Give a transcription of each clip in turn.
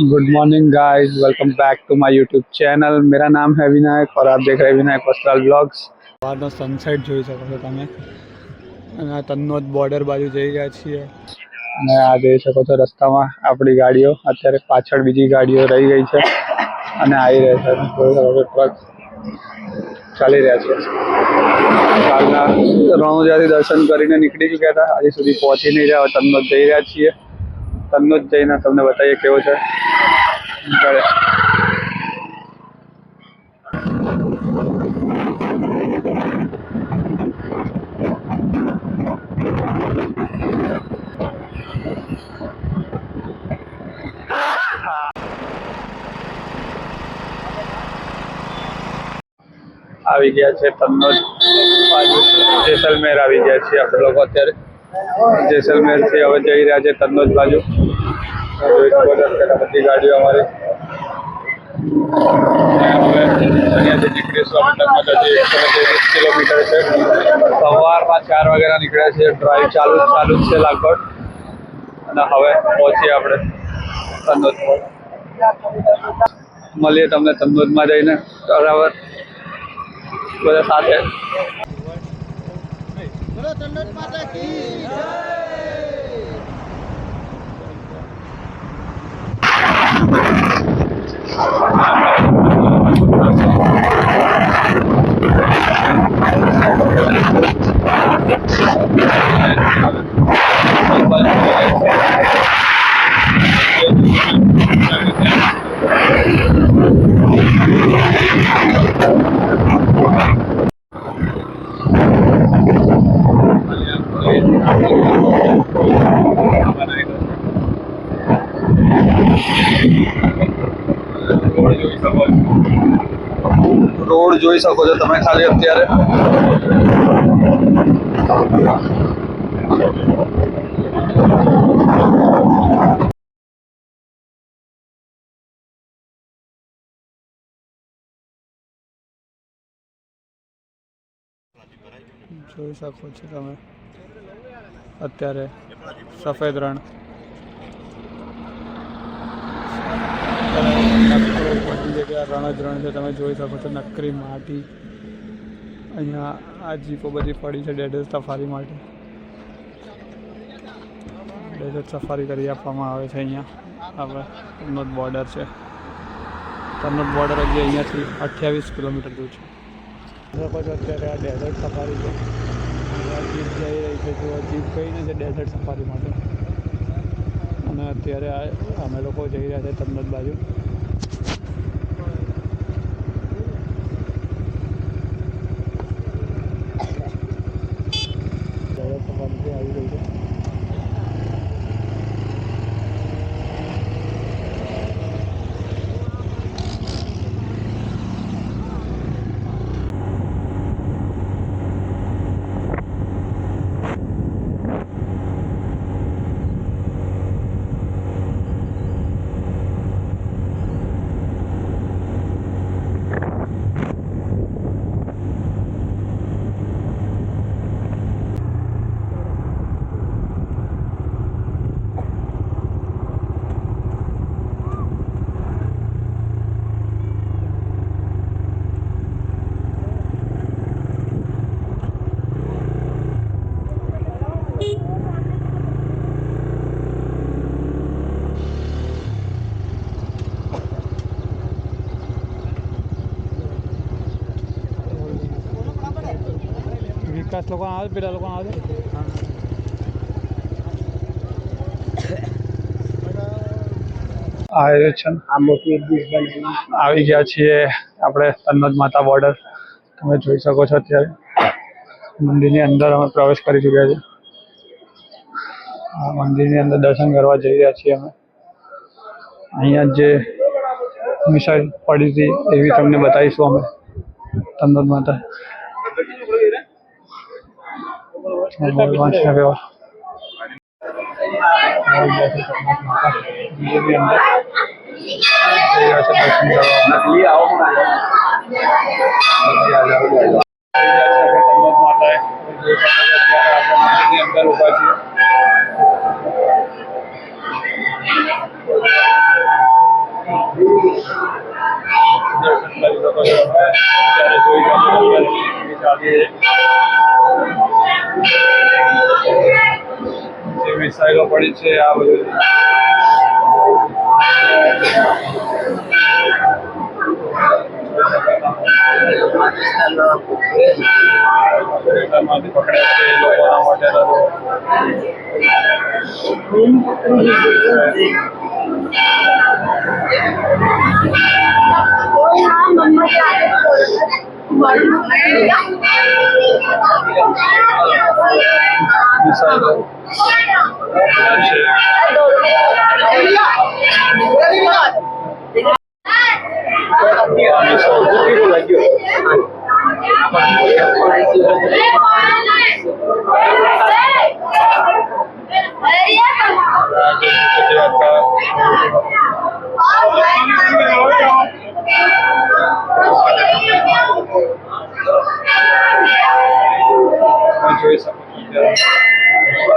good morning guys welcome back to my YouTube channel मेरा नाम है विनायक और आप देख रहे हैं विनायक वस्त्राल ब्लॉग्स સવારનો સનસેટ જોઈ શકો છો તમે અને આ તન્નોદ બોર્ડર બાજુ જઈ ગયા છીએ અને આ જોઈ શકો છો રસ્તામાં આપણી ગાડીઓ અત્યારે પાછળ બીજી ગાડીઓ રહી ગઈ છે અને આવી રહી છે જોઈ શકો છો ટ્રક ચાલી રહ્યા છે કાલના રણુજાથી દર્શન કરીને નીકળી ચૂક્યા હતા હજી સુધી પહોંચી નહીં રહ્યા હવે તન્નોદ જઈ રહ્યા છીએ તન્નોદ જઈને તમને બતાવીએ કેવો છે. આવી ગયા છે તમનો જેસલમેર આવી ગયા છીએ આપણે લોકો અત્યારે. જેસલમેરથી હવે જઈ રહ્યા છે તન્નોદ બાજુ. બધી ગાડીઓ અમારી. અહીંયાથી નીકળીશું અમે હજી એકસો ત્રેવીસ કિલોમીટર છે. સવારમાં ચાર વાગ્યાના નીકળ્યા છે ડ્રાઈવ ચાલુ ચાલુ જ છે લગભગ. અને હવે પહોંચીએ આપણે તન્નોદ મળીએ તમને તન્નોદમાં જઈને. બરાબર? બધા સાથે. બોલો તંડોત માતા કી જય રોડ જોઈ શકો છો તમે ખાલી અત્યારે. જોઈ શકો છો તમે અત્યારે સફેદ રણ. બધી રણ છે. તમે જોઈ શકો છો નકરી માટી. અહીંયા આ જીપો બધી પડી છે ડેઝર્ટ સફારી માટે. ડેઝર્ટ સફારી કરી આપવામાં આવે છે અહીંયા. આપણે કન્નોદ બોર્ડર છે. કન્નોદ બોર્ડર હજી અહીંયાથી અઠ્યાવીસ કિલોમીટર દૂર છે. અત્યારે આ ડેઝર્ટ સફારી છે. જીપ જઈ રહી છે. જો જીપ કહીને છે ડેઝર્ટ સફારી માટે. અને અત્યારે આ અમે લોકો જઈ રહ્યા છે તન્નોદ બાજુ ડેઝર્ટ સફારી આવી રહી છે વિકાસ લોકો આવે પેલા લોકો આવે આવ્યો છે આ મોટી એક ડીશ બની આવી ગયા છીએ આપણે તન્નોદ માતા બોર્ડર. તમે જોઈ શકો છો અત્યારે. મંદિરની અંદર અમે પ્રવેશ કરી ચૂક્યા છે આ મંદિરની અંદર દર્શન કરવા જઈ રહ્યા છીએ અમે. અહીંયા જે મિસાઇલ પડી હતી એવી તમને બતાવીશું અમે. તન્નોદ માતા. વ્યવહાર છે દર્શન કરવા નકલી આવો અંદર ઊભા છીએ મિસાઈલો છે આ બધું. પકડ્યા છે તમે જોઈ શકો છો અત્યારે.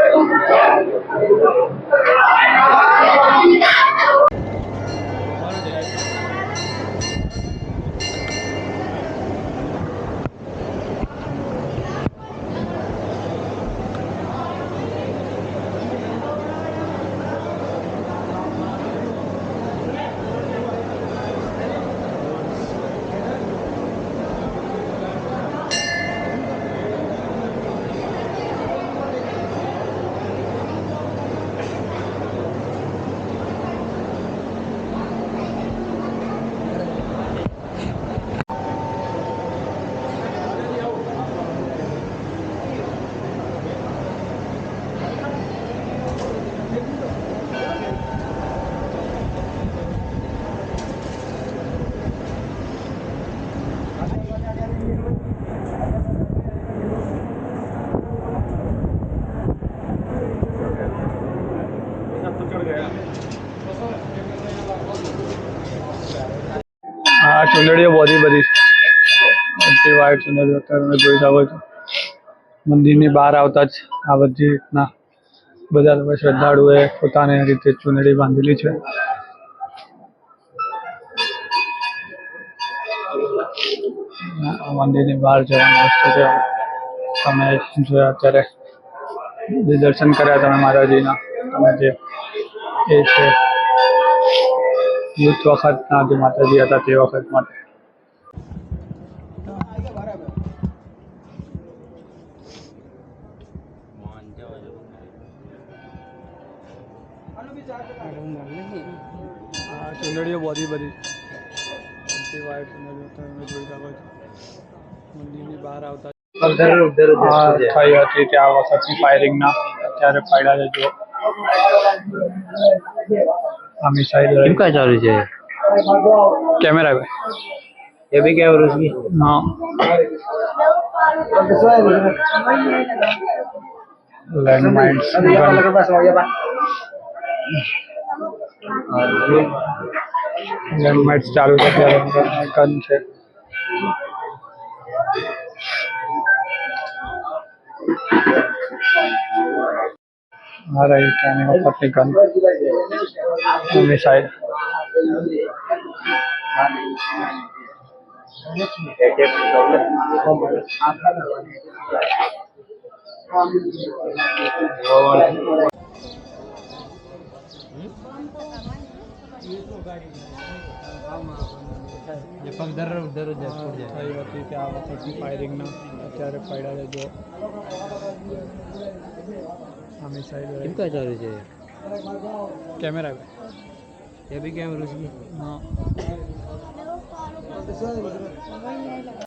આ ચુંદડીઓ બધી બધી વાઈટ ચુંદડીઓ તમે જોઈ શકો છો મંદિરની બહાર આવતા જ આ બધી રીતના બધા લોકો શ્રદ્ધાળુએ પોતાની રીતે ચુંદડી બાંધેલી છે. મંદિરની બહાર જવાનો રસ્તો છે. તમે જોયા અત્યારે. જે દર્શન કર્યા તમે મહારાજીના તમે જે એ છે. યુદ્ધ વખતના જે માતાજી હતા તે વખત માટે. ચુંદડીઓ બધી બધી. વાઈટ ચુંદડીઓ તમે જોઈ શકો છો. મંદિરની બહાર આવતા આ થઈ હતી વખતની ફાયરિંગના અત્યારે ફાયદા છે જો इनका चालू है कैमरा पे ये भी क्या और उसकी हाँ लैंडमाइंस लैंडमाइंस चालू है क्या गन से Thank you. આ રહી ત્યાંની વખતની ગન મિસાઇલ ये पग दर उधर उधर छूट जाए થઈ હતી કે આ વખતની ફાયરિંગના અત્યારે પડ્યા છે જો સામે સાઈડ કેમકા ચાલુ છે? કેમેરા એ બી કેમેરો છે હા.